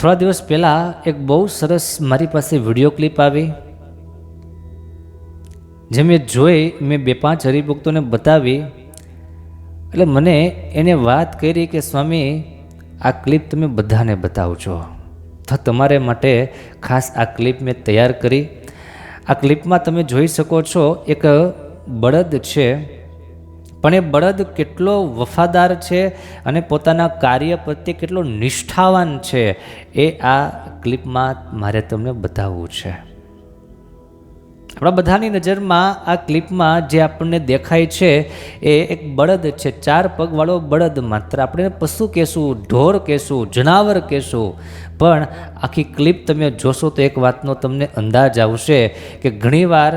થોડા દિવસ પહેલાં એક બહુ સરસ મારી પાસે વીડિયો ક્લિપ આવી, જે મેં જોઈ, મેં બે પાંચ હરિભક્તોને બતાવી, એટલે મને એને વાત કરી કે, સ્વામી, આ ક્લિપ તમે બધાને બતાવજો. તો તમારે માટે ખાસ આ ક્લિપ મેં તૈયાર કરી. આ ક્લિપમાં તમે જોઈ શકો છો, એક બળદ છે પણ એ બળદ કેટલો વફાદાર છે અને પોતાના કાર્ય પ્રત્યે કેટલો નિષ્ઠાવાન છે એ આ ક્લિપમાં મારે તમને બતાવવું છે. આપણા બધાની નજરમાં આ ક્લિપમાં જે આપણને દેખાય છે એ એક બળદ છે, ચાર પગવાળો બળદ માત્ર. આપણે પશુ કહેશું, ઢોર કહેશું, જનાવર કહેશું. પણ આખી ક્લિપ તમે જોશો તો એક વાતનો તમને અંદાજ આવશે કે ઘણીવાર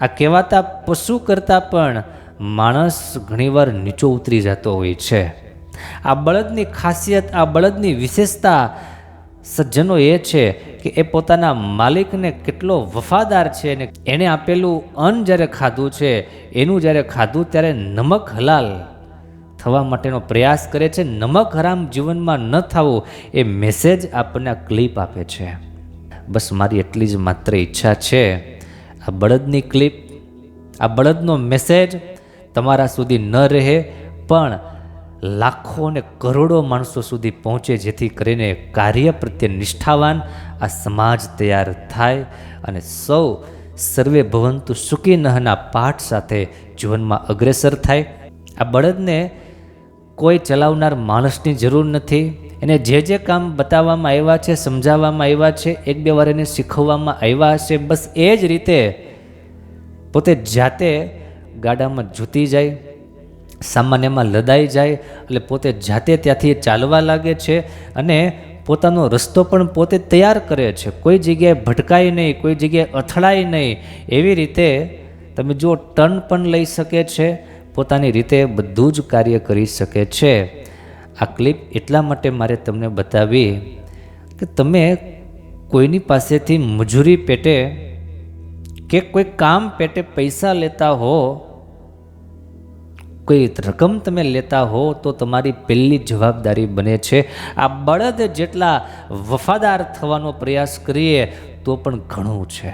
આ કહેવાતા પશુ કરતાં પણ માણસ ઘણીવાર નીચો ઉતરી જતો હોય છે. આ બળદની ખાસિયત, આ બળદની વિશેષતા સજ્જનો એ છે કે એ પોતાના માલિકને કેટલો વફાદાર છે અને એણે આપેલું અન્ન જ્યારે ખાધું છે, એનું જ્યારે ખાધું ત્યારે નમક હલાલ થવા માટેનો પ્રયાસ કરે છે. નમક હરામ જીવનમાં ન થવું એ મેસેજ આપણને ક્લિપ આપે છે. બસ મારી એટલી જ માત્ર ઈચ્છા છે. આ બળદની ક્લિપ, આ બળદનો મેસેજ તમારા સુધી ન રહે, પણ લાખો અને કરોડો માણસો સુધી પહોંચે જેથી કરીને કાર્ય પ્રત્યે નિષ્ઠાવાન આ સમાજ તૈયાર થાય અને સૌ સર્વે ભવંતુ સુખી નહના પાઠ સાથે જીવનમાં અગ્રેસર થાય. આ બળદને કોઈ ચલાવનાર માણસની જરૂર નથી. એને જે જે કામ બતાવવામાં આવ્યા છે, સમજાવવામાં આવ્યા છે, એક બે વાર એને શીખવવામાં આવ્યા હશે, બસ એ જ રીતે પોતે જાતે ગાડામાં જૂતી જાય, સામાન્યમાં લદાઈ જાય એટલે પોતે જાતે ત્યાંથી ચાલવા લાગે છે અને પોતાનો રસ્તો પણ પોતે તૈયાર કરે છે. કોઈ જગ્યાએ ભટકાય નહીં, કોઈ જગ્યાએ અથડાય નહીં. એવી રીતે તમે જુઓ, ટર્ન પણ લઈ શકે છે, પોતાની રીતે બધું જ કાર્ય કરી શકે છે. આ ક્લિપ એટલા માટે મારે તમને બતાવી કે તમે કોઈની પાસેથી મજૂરી પેટે કે કોઈ કામ પેટે પૈસા લેતા હો કોઈ રકમ તમે લેતા હો તો તમારી પહેલી જવાબદારી બને છે. આ બળદ જેટલા વફાદાર થવાનો પ્રયાસ કરીએ તો પણ ઘણું છે.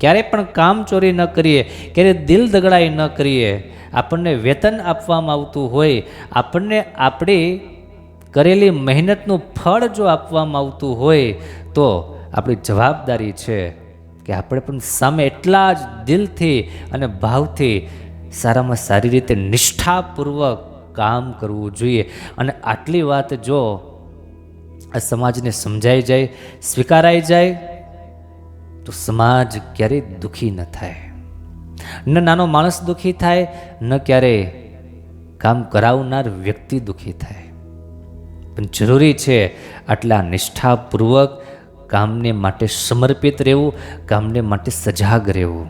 ક્યારે પણ કામ ચોરી ન કરીએ, ક્યારે દિલ દગડાઈ ન કરીએ, આપણને વેતન આપવામાં આવતું હોય, આપણને આપણી કરેલી મહેનતનું ફળ જો આપવામાં આવતું હોય તો આપણી જવાબદારી છે કે આપણે પણ સામે એટલા જ દિલથી અને ભાવથી સારામાં સારી રીતે નિષ્ઠાપૂર્વક કામ કરવું જોઈએ. અને આટલી વાત જો આ સમાજને સમજાઈ જાય, સ્વીકારાઈ જાય, તો સમાજ ક્યારેય દુઃખી ન થાય. ન નાનો માણસ દુઃખી થાય, ન ક્યારેય કામ કરાવનાર વ્યક્તિ દુઃખી થાય. પણ જરૂરી છે આટલા નિષ્ઠાપૂર્વક કામને માટે સમર્પિત રહેવું, કામને માટે સજાગ રહેવું.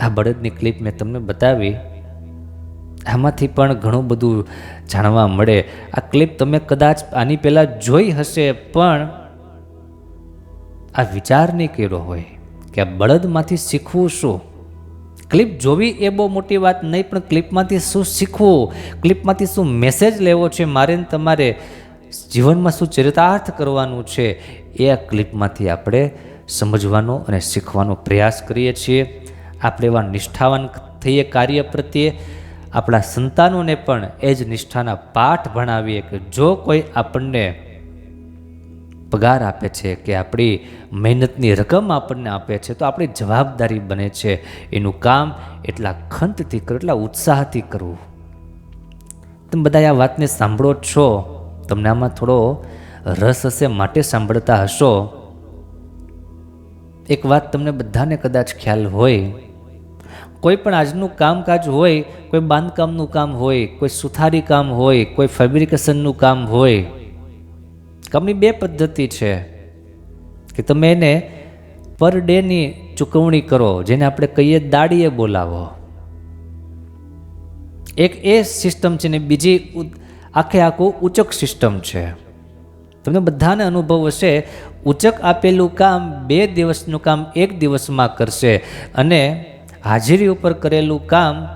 આ બળદની ક્લિપ મેં તમને બતાવી. આમાંથી પણ ઘણું બધું જાણવા મળે. આ ક્લિપ તમે કદાચ આની પહેલાં જોઈ હશે, પણ આ વિચાર નહીં કર્યો હોય કે આ બળદમાંથી શીખવું શું? ક્લિપ જોવી એ બહુ મોટી વાત નહીં, પણ ક્લિપમાંથી શું શીખવું? ક્લિપમાંથી શું મેસેજ લેવો છે? મારે તમારે જીવનમાં શું ચરિતાર્થ કરવાનું છે? એ આ ક્લિપમાંથી આપણે સમજવાનો અને શીખવાનો પ્રયાસ કરીએ છીએ. આપણે એવા નિષ્ઠાવાન થઈએ કાર્ય પ્રત્યે. આપણા સંતાનોને પણ એ જ નિષ્ઠાના પાઠ ભણાવીએ કે જો કોઈ આપણને પગાર આપે છે કે આપણી મહેનતની રકમ આપણને આપે છે, તો આપણી જવાબદારી બને છે એનું કામ એટલા ખંતથી કરવું, એટલા ઉત્સાહથી કરવું. તમે બધા આ વાતને સાંભળો છો. તમને આમાં થોડો રસ હશે, માટે સાંભળતા હશો. એક વાત તમને બધાને કદાચ ખ્યાલ હોય કોઈ પણ આજનું કામકાજ હોય, કોઈ બાંધકામનું કામ હોય, કોઈ સુથારી કામ હોય, કોઈ ફેબ્રિકેશનનું કામ હોય, કામની બે પદ્ધતિ છે કે તમે એને પર ડેની ચૂકવણી કરો, જેને આપણે કહીએ દાડીએ બોલાવો. એક એ સિસ્ટમ છે ને બીજી આખે આખું ઉચક સિસ્ટમ છે. તમને બધાને અનુભવ હશે, ઉચક આપેલું કામ બે દિવસનું કામ એક દિવસમાં કરશે અને હાજરી ઉપર કરેલું કામ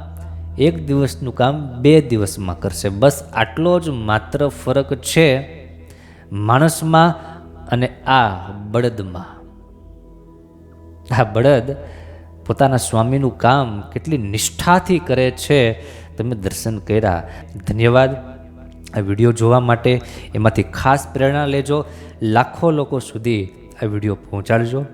એક દિવસનું કામ બે દિવસમાં કરશે. બસ આટલો જ માત્ર ફરક છે માણસમાં અને આ બળદમાં. આ બળદ પોતાના સ્વામીનું કામ કેટલી નિષ્ઠાથી કરે છે. તમે દર્શન કર્યા. ધન્યવાદ. આ વીડિયો જોવા માટે એમાંથી ખાસ પ્રેરણા લેજો. લાખો લોકો સુધી આ વીડિયો પહોંચાડજો.